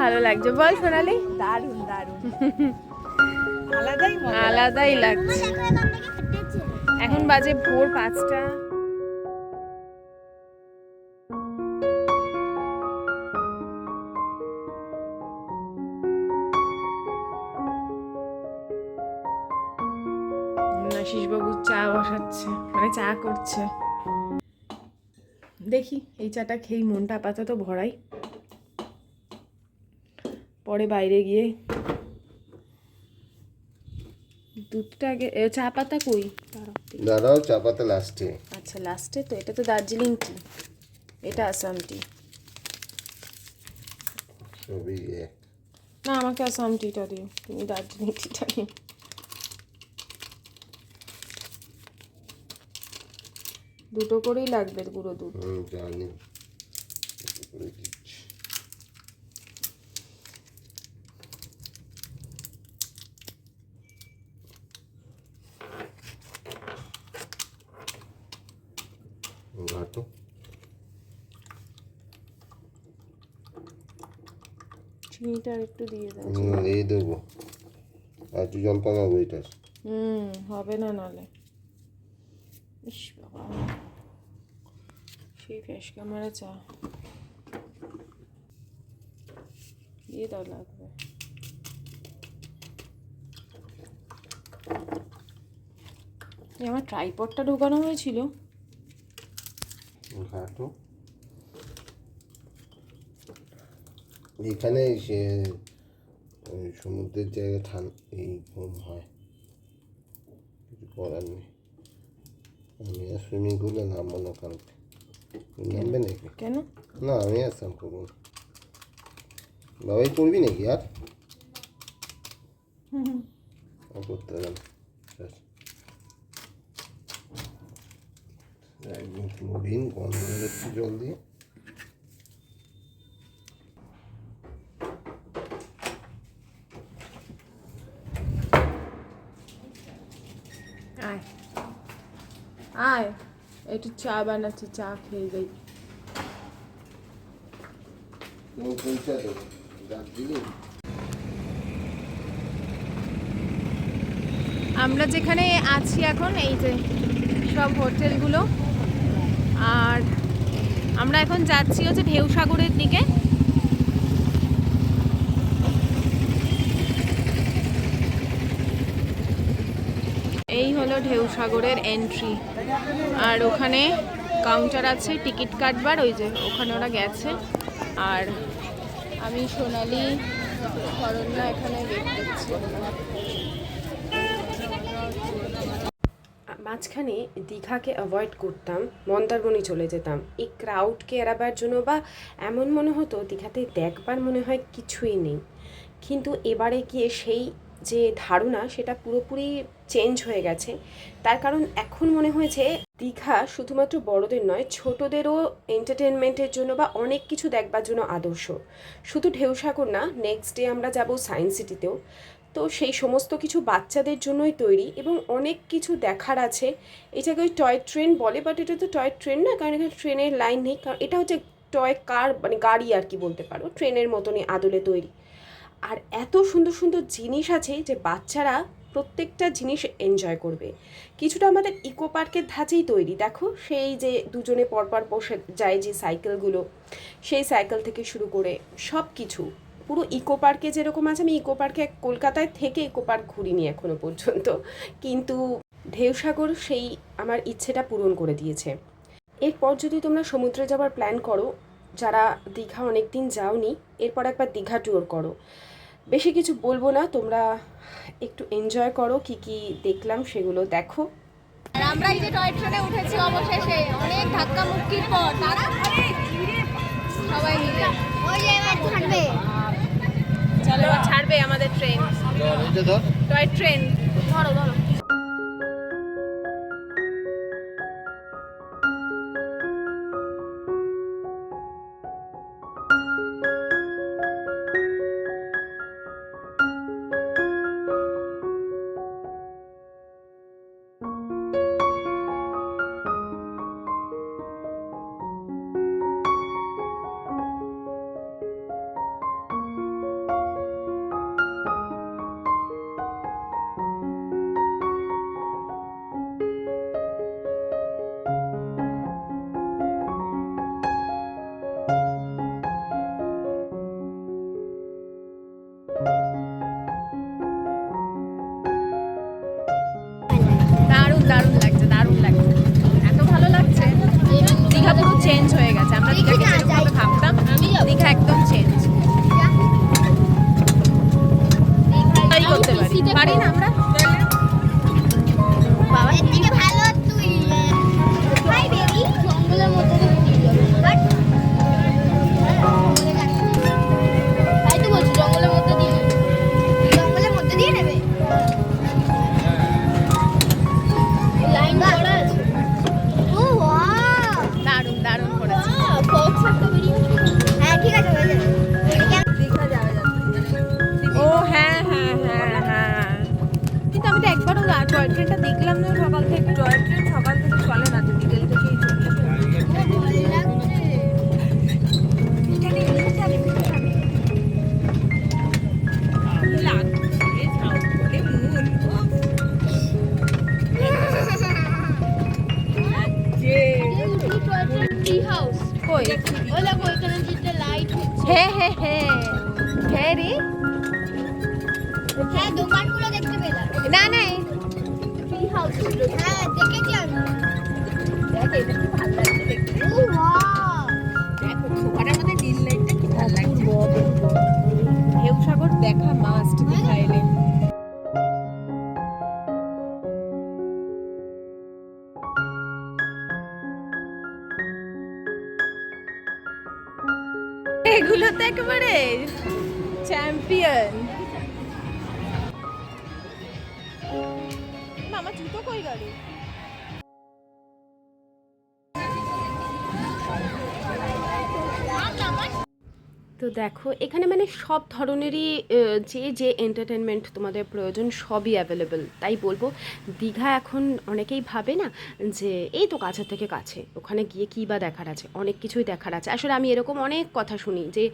ভালো লাগছে। বল সোনালি। দারুণ দারুণ। আলাদাই আলাদাই লাগছে। এখন বাজে ভোর পাঁচটা। আশিসবাবু চা বসাচ্ছে মানে চা করছে। দেখি এই চাটা খেয়ে মনটা আপাতত ভরাই। পরে বাইরে গিয়ে দুধটা আগে চা পাতা কই? দাঁড়াও চা পাতা লাস্টে আচ্ছা লাস্টে তো এটা তো দার্জিলিং টি এটা আসাম টি সবই এক। না আমাকে আসাম টিটা দিও। তুমি দার্জিলিং টিটা নিও। দুটো করেই লাগবে গুঁড়ো দুধ। জানি একটু করে দিচ্ছি ঘাটো চিনিটা আর একটু দিয়ে দাও হুম, এই দেবো। আর একটু জল কমাবো এটার হুম হবে না নালে। ইস বাবা। সেই ফ্যাস ক্যামেরা চা। দিয়ে দাও লাগবে। আমার ট্রাইপডটা ঢোকানো হয়েছিল। ঘাটো এখানে সে সমুদ্রের জায়গায় ঠান এই ঘুম হয়। কিছু করার নেই। আমি আর সুইমিং পুলে নামবো না কালকে। নামবে নাকি? কেন? না আমি আর স্নান করব বাবাই করবি নাকি আর? করতে হবে। না ব্যাস। একদম ক্লোরিন গন্ধ হয়ে জল দিয়ে। একটু চা বানাচ্ছি চা খেয়ে যাই আমরা যেখানে আছি এখন, এই যে সব হোটেলগুলো। আর আমরা এখন যাচ্ছি হচ্ছে ঢেউ সাগরের দিকে। এই হলো ঢেউ সাগরের এন্ট্রি আর ওখানে কাউন্টার আছে টিকিট কাটবার, ওই যে ওখানে ওরা গেছে। আর আমি সোনালি, শরণ্যা এখানে ওয়েট করছি। মাঝখানে দীঘাকে অ্যাভয়েড করতাম, মন্দারমণি চলে যেতাম। এই ক্রাউডকে এড়াবার জন্য বা এমন মনে হতো, দীঘাতে দেখবার মনে হয় কিছুই নেই। কিন্তু এবারে গিয়ে সেই যে ধারণা সেটা পুরোপুরি চেঞ্জ হয়ে গেছে। তার কারণ এখন মনে হয়েছে দীঘা শুধুমাত্র বড়দের নয়, ছোটদেরও এন্টারটেনমেন্টের জন্য বা অনেক কিছু দেখবার জন্য আদর্শ। শুধু ঢেউসাগর না নেক্সট ডে আমরা যাব সায়েন্স সিটিতেও তো সেই সমস্ত কিছু বাচ্চাদের জন্যই তৈরি এবং অনেক কিছু দেখার আছে। এটাকে ওই টয় ট্রেন বলে বাট এটা তো টয় ট্রেন না, কারণ এখানে ট্রেনের লাইন নেই। কারণ এটা হচ্ছে টয় কার মানে গাড়ি আর কি বলতে পারো ট্রেনের মতনই আদলে তৈরি। আর এত সুন্দর সুন্দর জিনিস আছে যে বাচ্চারা প্রত্যেকটা জিনিস এনজয় করবে। কিছুটা আমাদের ইকো পার্কের ধাঁচেই তৈরি। দেখো, সেই যে দুজনে পরপর বসে যায় যে সাইকেলগুলো সেই সাইকেল থেকে শুরু করে সব কিছু পুরো ইকো পার্কে যেরকম আছে, আমি ইকো পার্কে কলকাতায় থেকে ইকো পার্ক ঘুরিনি এখনও পর্যন্ত। কিন্তু ঢেউসাগর সেই আমার ইচ্ছেটা পূরণ করে দিয়েছে। এরপর যদি তোমরা সমুদ্রে যাওয়ার প্ল্যান করো, যারা দীঘা অনেক দিন যাওনি, এরপর একবার দীঘা ট্যুর করো। বেশি কিছু বলব না তোমরা একটু এনজয় করো কি কি দেখলাম সেগুলো দেখো। আর আমরা এই যে টয় ট্রেনে উঠেছি অবশেষে অনেক ধাক্কা মুক্তির পর তারা সবাই মিলে। ওই যে এবার ছাড়বে। চলো ছাড়বে আমাদের ট্রেন টয় ট্রেন ধরো ধরো। হয়ে গেছে। আমরা দীঘাকে যেরকমভাবে। ভাবতাম। দীঘা একদম চেঞ্জ তাই করতে পারি। পারি না আমরা? দেখা মাস্ট দীঘা এলে এগুলো তো একেবারে চ্যাম্পিয়ন মামা জুতো কই গেল? তো দেখো, এখানে মানে সব ধরনেরই যে যে এন্টারটেনমেন্ট তোমাদের প্রয়োজন সবই অ্যাভেলেবেল তাই বলব, দীঘা এখন অনেকেই ভাবে না যে, এই তো কাছের থেকে কাছে, ওখানে গিয়ে কী বা দেখার আছে? অনেক কিছুই দেখার আছে। আসলে আমি এরকম অনেক কথা শুনি যে,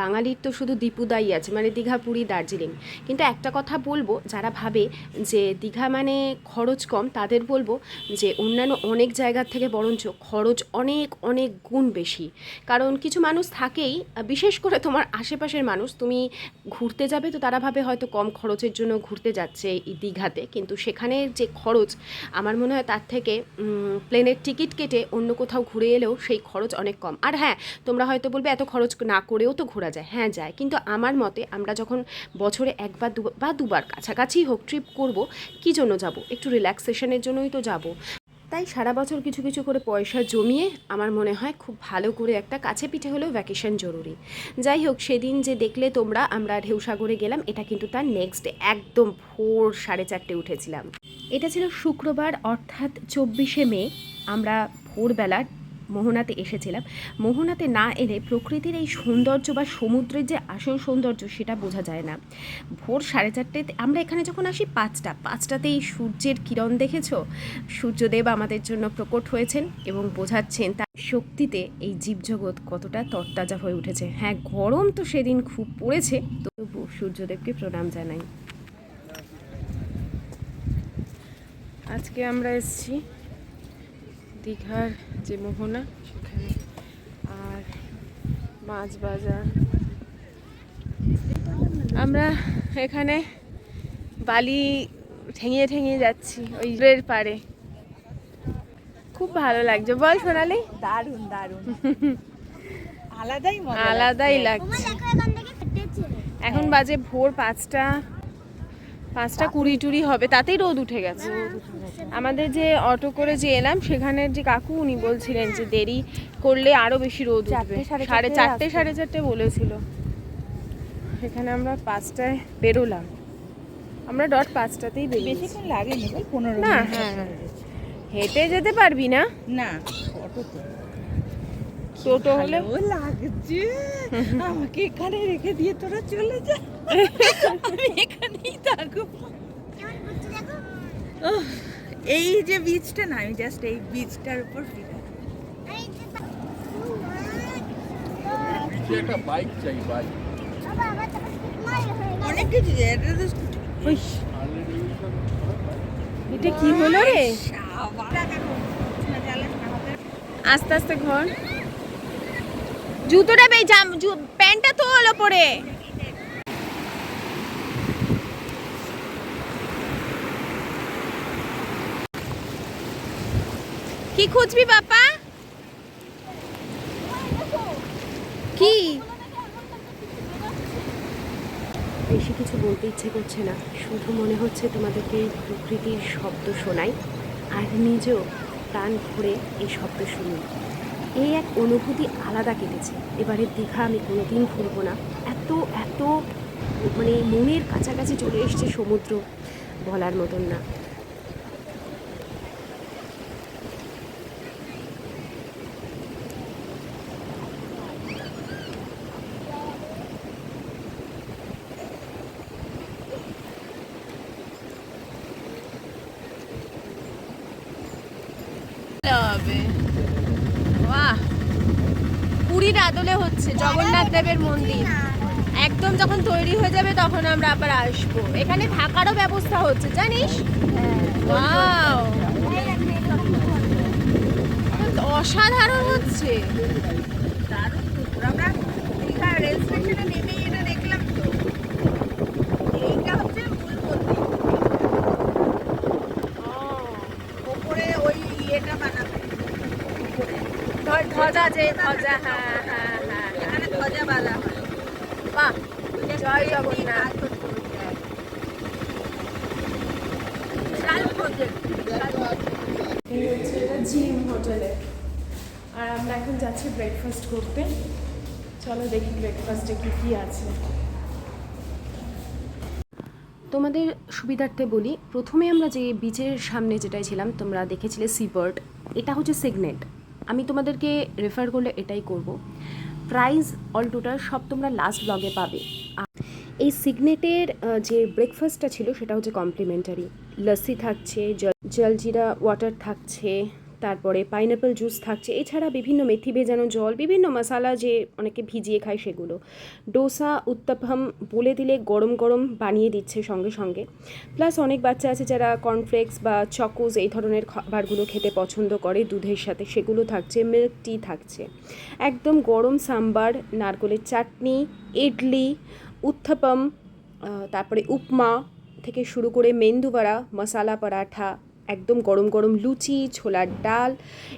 বাঙালির তো শুধু দীপুদাই আছে মানে দীঘা, পুরী, দার্জিলিং। কিন্তু একটা কথা বলব, যারা ভাবে যে, দীঘা মানে খরচ কম, তাদের বলব যে, অন্যান্য অনেক জায়গার থেকে বরঞ্চ খরচ অনেক অনেক গুণ বেশি। কারণ কিছু মানুষ থাকেই, বিশেষ করে তোমার আশেপাশের মানুষ, তুমি ঘুরতে যাবে তো তারা ভাবে হয়তো কম খরচের জন্য ঘুরতে যাচ্ছে এই দীঘাতে, কিন্তু সেখানে যে খরচ, আমার মনে হয় তার থেকে প্লেনের টিকিট কেটে অন্য কোথাও ঘুরে এলেও সেই খরচ অনেক কম। আর হ্যাঁ তোমরা হয়তো বলবে এত খরচ না করেও তো ঘোরা যায়। হ্যাঁ যায়। কিন্তু আমার মতে আমরা যখন বছরে একবার দু বা দুবার কাছাকাছি হোক ট্রিপ করব, কী জন্য যাব? একটু রিল্যাক্সেশনের জন্যই তো যাব। তাই সারা বছর কিছু কিছু করে পয়সা জমিয়ে আমার মনে হয় খুব ভালো করে একটা কাছে পিঠে হলেও ভ্যাকেশন জরুরি। যাই হোক, সেদিন যে দেখলে তোমরা, আমরা ঢেউসাগরে গেলাম, এটা কিন্তু তার নেক্সট ডে একদম ভোর সাড়ে চারটে উঠেছিলাম। এটা ছিল শুক্রবার, অর্থাৎ চব্বিশে মে। আমরা ভোরবেলা মোহনাতে এসেছিলাম। মোহনাতে না এলে প্রকৃতির এই সৌন্দর্য বা সমুদ্রের যে আসল সৌন্দর্য সেটা বোঝা যায় না। ভোর সাড়ে চারটেতে আমরা এখানে যখন আসি পাঁচটা, পাঁচটাতেই সূর্যের কিরণ দেখেছ? সূর্যদেব আমাদের জন্য প্রকট হয়েছেন এবং বোঝাচ্ছেন তার শক্তিতে এই জীবজগৎ কতটা তরতাজা হয়ে উঠেছে। হ্যাঁ গরম তো সেদিন খুব পড়েছে, তবু সূর্যদেবকে প্রণাম জানাই। আজকে আমরা এসেছি দীঘার যে মোহনা সেখানে আর মাছ বাজার। আমরা এখানে বালি ঠেঙিয়ে ঠেঙিয়ে যাচ্ছি ওই রের পারে খুব ভালো লাগছে। বল সোনালি। দারুণ দারুণ। আলাদাই আলাদাই লাগছে। এখন বাজে ভোর পাঁচটা পাঁচটা কুড়ি টুড়ি হবে। তাতেই রোদ উঠে গেছে। আমাদের যে অটো করে যে এলাম সেখানের যে কাকু উনি বলছিলেন যে দেরি করলে আরও বেশি রোদ উঠবে। সাড়ে চারটে সাড়ে চারটে বলেছিল। সেখানে আমরা পাঁচটায় বেরোলাম। আমরা ডট পাঁচটাতেই বেরিয়েছি। বেশিক্ষণ লাগেনি ভাই পনেরো না হ্যাঁ হ্যাঁ। হেঁটে যেতে পারবি না? না অটোতে। টোটো হলে? লাগছে। আমাকে এখানে রেখে দিয়ে তোরা চলে যা। আমি এখানেই থাকব। ওহ, এই যে বীজটা না আমি জাস্ট এই বীজটার উপর ফিরে একটা বাইক চাই বাইক অনেক কিছু এটা তো এটা কি হলো রে? আস্তে আস্তে ঘর। জুতোটা বে জাম জু- প্যান্টটা তো হলো পরে খুঁজবি বাপা? কি? বেশি কিছু বলতে ইচ্ছে করছে না। শুধু মনে হচ্ছে তোমাদেরকে প্রকৃতির শব্দ শোনাই, আর নিজেও প্রাণ ভরে এই শব্দ শুনি। এই এক অনুভূতি আলাদা কেটেছে। এবারে দীঘা আমি কোনোদিন ভুলব না। এত এত মানে মনের কাছাকাছি চলে এসছে সমুদ্র বলার মতন না। হচ্ছে, জগন্নাথ দেবের মন্দির। একদম যখন তৈরি হয়ে যাবে তখন আমরা আবার আসব। এখানে থাকারও ব্যবস্থা হচ্ছে, জানিস? অসাধারণ হচ্ছে। রেল স্টেশনে এটা দেখলাম তো এইটা হচ্ছে ওই ইয়েটা ধ্বজা যে ধ্বজা হ্যাঁ হ্যাঁ। বাঁধা হয়। বাহ জয় জগন্নাথ জিম হোটেলে। আর আমরা এখন যাচ্ছি ব্রেকফাস্ট করতে। চলো দেখি ব্রেকফাস্টে কি কি আছে। তোমাদের সুবিধার্থে বলি প্রথমে আমরা যে বিচের সামনে যেটাই ছিলাম তোমরা দেখেছিলে সিবার্ড এটা হচ্ছে সিগনেট আমি তোমাদেরকে রেফার করলে এটাই করব। প্রাইস অল টোটাল সব তোমরা লাস্ট ব্লগে পাবে। এই সিগনেটের যে ব্রেকফাস্টটা ছিল সেটা হচ্ছে কমপ্লিমেন্টারি লস্যি থাকছে, জল- জলজিরা ওয়াটার থাকছে। তারপরে পাইনাপেল জুস থাকছে। এছাড়া বিভিন্ন মেথি ভেজানো জল, বিভিন্ন মশালা যে অনেকে ভিজিয়ে খায় সেগুলো। ডোসা, উত্তাপাম বলে দিলে গরম গরম বানিয়ে দিচ্ছে সঙ্গে সঙ্গে। প্লাস অনেক বাচ্চা আছে যারা কর্নফ্লেক্স বা চকোজ এই ধরনের খাবারগুলো খেতে পছন্দ করে দুধের সাথে। সেগুলো থাকছে মিল্ক টি থাকছে। একদম গরম সাম্বার, নারকলের চাটনি, ইডলি উত্থাপম তারপরে উপমা থেকে শুরু করে মেন্দুবড়া, মশালা পরাঠা একদম গরম গরম লুচি, ছোলার ডাল,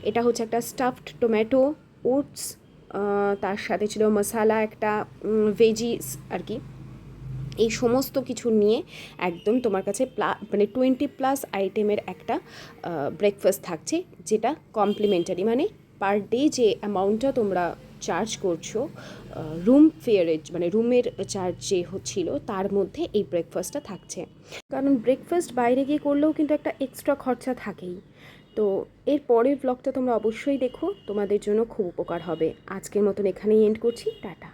এটা হচ্ছে একটা স্টাফড টমেটো ওটস তার সাথে ছিল মশালা একটা ভেজিস আর কি। এই সমস্ত কিছু নিয়ে একদম তোমার কাছে প্লা মানে টোয়েন্টি প্লাস আইটেমের একটা ব্রেকফাস্ট থাকছে, যেটা কমপ্লিমেন্টারি মানে পার ডে যে অ্যামাউন্টটা তোমরা চার্জ করছ রুম ফেয়ারের মানে রুমের চার্জ যে ছিল, তার মধ্যে এই ব্রেকফাস্টটা থাকছে। কারণ ব্রেকফাস্ট বাইরে গিয়ে করলেও কিন্তু একটা এক্সট্রা খরচা থাকেই। তো এর পরের ব্লগটা তোমরা অবশ্যই দেখো, তোমাদের জন্য খুব উপকার হবে। আজকের মতন এখানেই এন্ড করছি, টাটা।